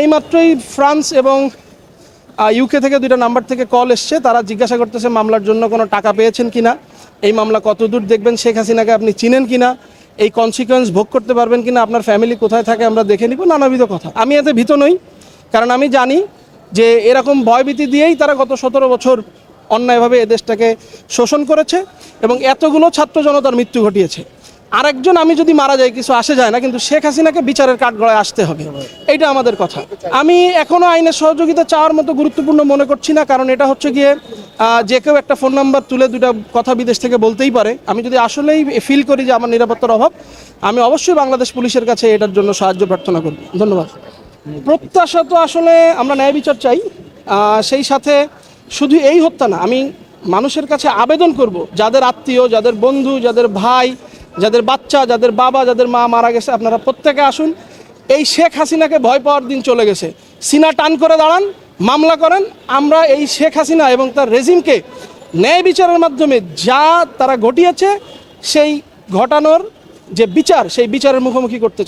এইমাত্রই France এবং UK থেকে দুইটা নাম্বার থেকে কল এসছে। তারা জিজ্ঞাসা করতেছে, মামলার জন্য কোনো টাকা পেয়েছেন কিনা? এই মামলা কতদূর দেখবেন? শেখ হাসিনাকে আপনি চিনেন কিনা? এই কনসিকোয়েন্স ভোগ করতে পারবেন কিনা? আপনার ফ্যামিলি কোথায় থাকে? আমরা দেখে নিব। নানাবিধ কথা। আমি এতে ভীত নই, কারণ আমি জানি যে এরকম ভয়ভীতি দিয়েই তারা গত সতেরো বছর অন্যায়ভাবে এদেশটাকে শোষণ করেছে এবং এতগুলো ছাত্র জনতার মৃত্যু ঘটিয়েছে। আরেকজন আমি যদি মারা যাই, কিছু আসে যায় না, কিন্তু শেখ হাসিনাকে বিচারের কাঠগড়ায় আসতে হবে। এইটা আমাদের কথা। আমি এখনও আইনের সহযোগিতা চাওয়ার মতো গুরুত্বপূর্ণ মনে করছি না, কারণ এটা হচ্ছে গিয়ে যে কেউ একটা ফোন নাম্বার তুলে দুটা কথা বিদেশ থেকে বলতেই পারে। আমি যদি আসলেই ফিল করি যে আমার নিরাপত্তার অভাব, আমি অবশ্যই বাংলাদেশ পুলিশের কাছে এটার জন্য সাহায্য প্রার্থনা করব। ধন্যবাদ। প্রত্যাশা তো আসলে আমরা ন্যায় বিচার চাই। সেই সাথে শুধু এই হত্যা না, আমি মানুষের কাছে আবেদন করব, যাদের আত্মীয়, যাদের বন্ধু, যাদের ভাই যাদের বাচ্চা, যাদের বাবা, যাদের মা মারা গেছে, আপনারা প্রত্যেকে আসুন। এই শেখ হাসিনাকে ভয় পাওয়ার দিন চলে গেছে। সিনা টান করে দাঁড়ান, মামলা করেন। আমরা এই শেখ হাসিনা এবং তার রেজিমকে ন্যায় বিচারের মাধ্যমে যা তারা ঘটিয়েছে, সেই ঘটানোর যে বিচার, সেই বিচারের মুখোমুখি করতে চাই।